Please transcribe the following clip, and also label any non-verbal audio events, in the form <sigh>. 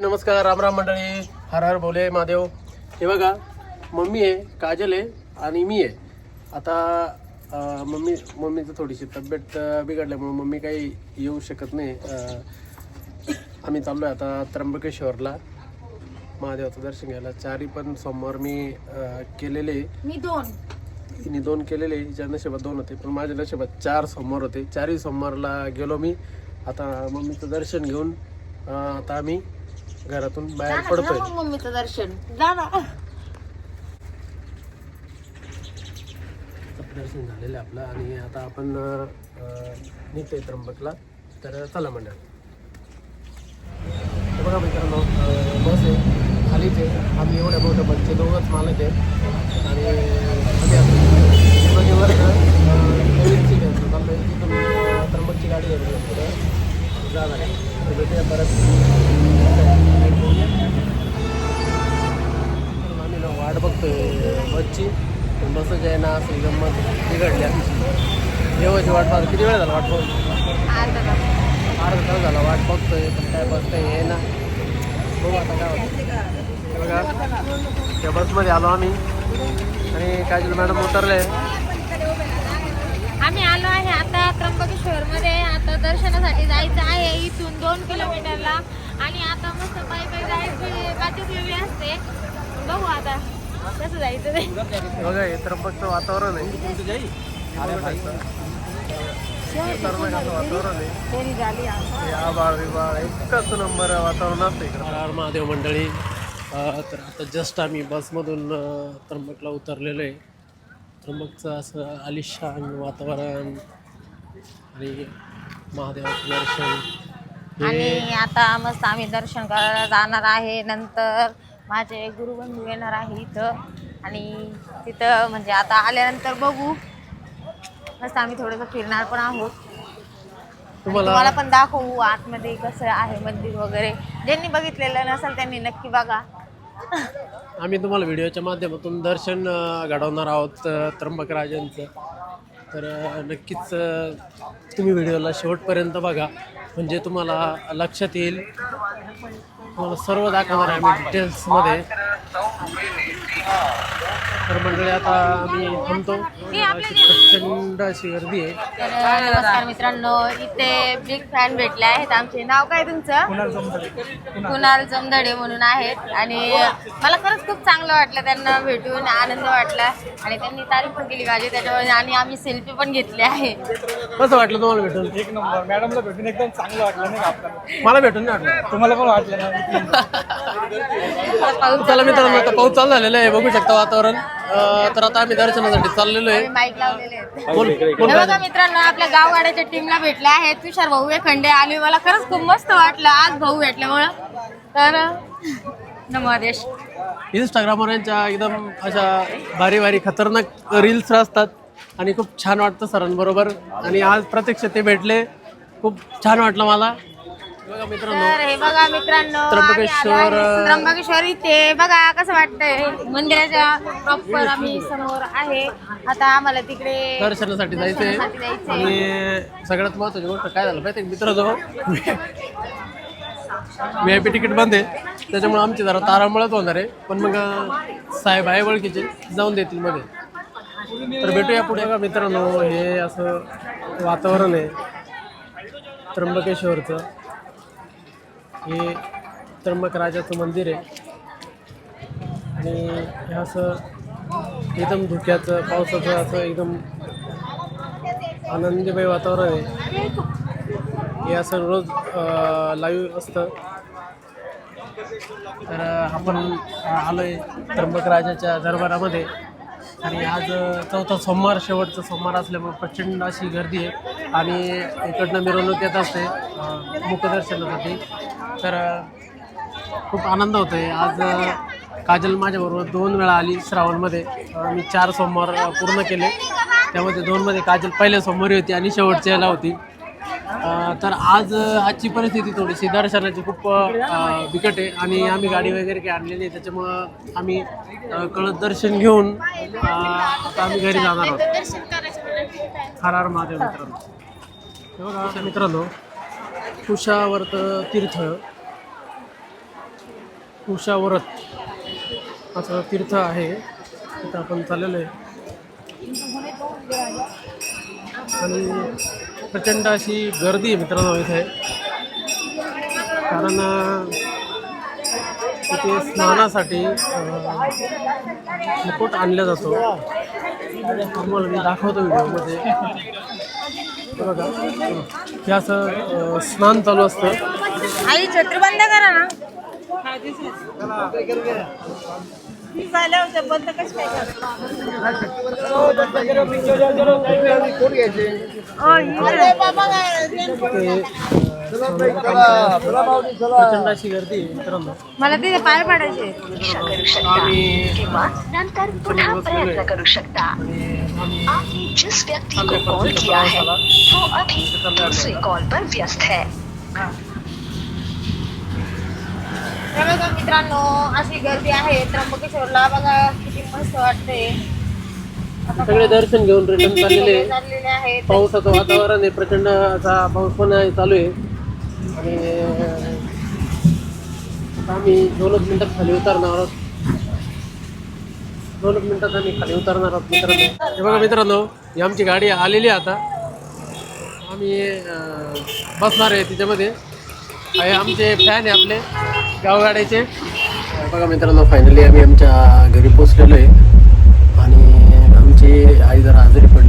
नमस्कार राम राम मंडळी. हर हर बोले महादेव. हे बघा मम्मी आहे काजल आहे आणि मी आहे. आता मम्मी मम्मीचं थोडीशी तब्येत बिघडल्यामुळे मम्मी काही येऊ शकत नाही. आम्ही चाललो आहे आता त्र्यंबकेश्वरला. महादेवाचं दर्शन घ्यायला. चारही पण सोमवार मी केलेले. मी दोन. हिने दोन केलेले. हिच्या नशिबात दोन होते पण माझ्या नशिबात चार सोमवार होते. चारही सोमवारला गेलो मी. आता मम्मीचं दर्शन घेऊन आता आम्ही घरातून बाहेर पडतोय. मग मम्मीचं दर्शन. जा ना. दर्शन झालेलं आपलं. आणि आता आपण निघतोय त्र्यंबकला. तर चला मंडळ. बघा मित्रांनो बस आहे. खालीच आहे. आम्ही एवढ्या मोठ्या बसचे दोघंच मालक आहे आणि आम्ही आता शिवाजीवर नवीनची घ्यायचं चाललोय तिथून अं, त्र्यंबकची गाडी घ्यायची पुढं जाणार आहे तर भेटूया परत आम्ही ना वाट बघतोय बसची पण बसच आहे ना असं गंमत बिघडल्या देवाची वाट पाहतो किती वेळ झाला वाट जा. अर्धा तास झाला वाट बघतोय पण काय बस काही आहे ना. बघू आता काय बघा. त्या बसमध्ये आलो आम्ही. आणि काजल मॅडम उतरले. आम्ही आलो आहे आता त्र्यंबकेश्वर मध्ये आता दर्शनासाठी जायचं आहे इथून दोन किलोमीटरला. आणि आता मस्त पायी पायी जायची बातच वेगळी असते. बघू आता. कसं जायचं ते हे बघा हे त्र्यंबकचं वातावरण आहे. वातावरण हे आबाळ एकच नंबर वातावरण असतं महादेव मंडळी अं, तर आता जस्ट आम्ही बसमधून त्र्यंबकला उतरलेलो आहे. त्र्यंबकचं असं आलिशान वातावरण आणि महादेवाचं दर्शन. आणि आता मस्त आम्ही दर्शन करायला जाणार आहे नंतर. माझे गुरुबंधू येणार आहे इथं. आणि तिथं म्हणजे आता आल्यानंतर बघू. मस्त आम्ही थोडंसं फिरणार पण आहोत. तुम्हाला पण दाखवू आतमध्ये कसं आहे मंदिर वगैरे. ज्यांनी बघितलेलं नसेल त्यांनी नक्की बघा. आम्ही तुम्हाला व्हिडिओच्या माध्यमातून दर्शन घडवणार आहोत अं, त्र्यंबक राजांचं तर नक्कीच तुम्ही व्हिडिओला शेवटपर्यंत बघा. म्हणजे तुम्हाला लक्षात येईल. तुम्हाला सर्व दाखवणार आहे आम्ही डिटेल्समध्ये तर मंडळी आता आम्ही थांबतो. प्रचंड अशी गर्दी आहे. तर नमस्कार मित्रांनो इथे बिग फॅन भेटले आहेत. आमचे नाव काय तुमचं? कुणाल जमदडे. म्हणून आहेत. आणि मला खरंच खूप चांगलं वाटलं त्यांना भेटून आनंद वाटला. आणि त्यांनी तारीफ पण केली माझी त्याच्यावर आणि आम्ही सेल्फी पण घेतली आहे. कसं वाटलं तुम्हाला भेटून? एक नंबर. मॅडमला भेटून एकदम चांगलं वाटलं नाही का आपल्याला? मला भेटून नाही वाटलं. तुम्हाला पण वाटलं ना? <laughs> चला मित्रांनो आता पाऊस चालू झालेला आहे. बघू शकता वातावरण. तर आता आम्ही दर्शनासाठी चाललेलो आहे. माईक लावलेले आहेत. बोल बोल हे बघा मित्रांनो आपल्या गावगाड्याच्या टीमला भेटले आहेत तुषार भाऊ हे खंडे आले मला खरंच खूप मस्त वाटलं आज भाऊ भेटल्यामुळं. तर नमोदेश इंस्टाग्रामवर यांच्या एकदम अशा भारी भारी खतरनाक रील्स असतात आणि खूप छान वाटतं सरांबरोबर. आणि आज प्रत्यक्ष ते भेटले. खूप छान वाटलं मला. बघा मित्रांनो. तर हे बघा मित्रांनो आम्ही आलो त्र्यंबकेश्वर, आहे त्र्यंबकेश्वर इथे. बघा कसं वाटतंय. मंदिराच्या प्रॉपर आम्ही समोर आहे. आता आम्हाला तिकडे दर्शनासाठी जायचंय. दर्शनासाठी जायचंय. आणि सगळ्यात महत्वाची गोष्ट काय झालं माहिती मित्रांनो? व्ही आय पी तिकीट बंद आहे. त्याच्यामुळे आमची जरा तारांबळच होणार आहे. पण मग अं, साहेब आहे ओळखीचे जाऊन देतील मध्ये तर भेटूया पुढे का मित्रांनो. हे असं वातावरण आहे. त्र्यंबकेश्वरचं. हे त्र्यंबक राजाचं मंदिर आहे. आणि हे असं एकदम धुक्याचं पावसाचं असं एकदम आनंदीमय वातावरण आहे. हे असं रोज लाईव्ह असतं. तर आपण आलो आहे त्र्यंबक राजाच्या दरबारामध्ये. आणि आज चौथा सोमवार शेवटचा सोमवार असल्यामुळे प्रचंड अशी गर्दी आहे. आणि इकडनं मिरवणूक येत असते मुखदर्शनासाठी. तर खूप आनंद होतो आहे आज काजल माझ्याबरोबर दोन वेळा आली श्रावणमध्ये. मी चार सोमवार पूर्ण केले. त्यामध्ये दोनमध्ये काजल पहिल्या सोमवारी होती आणि शेवटच्या याला होती. तर आज आजची परिस्थिती थोडीशी दर्शनाची खूप बिकट आहे आणि आम्ही गाडी वगैरे काही आणलेली नाही. त्याच्यामुळं आम्ही कळत दर्शन घेऊन आता आम्ही घरी जाणार आहोत. हर महादेव मित्रांनो. मित्रांनो कुशावर्त तीर्थ. उषावरत असं तीर्थ आहे. तिथं आपण चाललेलो आहे. आणि प्रचंड अशी गर्दी आहे मित्रांनो इथे. कारण इथे स्नानासाठी मुकुट आणला जातो. तुम्हाला मी दाखवतो व्हिडिओमध्ये. बघा हे असं स्नान चालू असतं. आई छत्री बंद करा ना. बंद कशी ते प्रचंड अशी गर्दी आहे मित्रांनो मला तिथे पाय पडायचे. आम्ही किंवा नंतर पुन्हा प्रयत्न करू शकता. आणि आम्ही आपने जिस व्यक्ति को चाललोय कॉल परतीच्या किया है प्रवासाला. वो अभी दूसरे कॉल पर व्यस्त है हे बघा मित्रांनो अशी गर्दी आहे. त्र्यंबकेश्वरला बघा किती मस्त वाटते सगळे दर्शन घेऊन रिटर्न चाललेले <laughs> आहे. पावसाचं <laughs> वातावरण आहे प्रचंड असा पाऊस पण चालू आहे. आणि आम्ही दोनच मिनिटात खाली उतरणार आहोत. दोनच मिनिटात आम्ही खाली उतरणार आहोत मित्रांनो. हे बघा मित्रांनो ही आमची गाडी आलेली आहे आता. आम्ही बसणार आहे तिच्यामध्ये. हे आमचे फॅन आहे आपले. गावगाड्याचे. बघा मित्रांनो फायनली आम्ही आमच्या घरी पोचलेलो आहे. आणि आमची आई जरा आजारी पडली.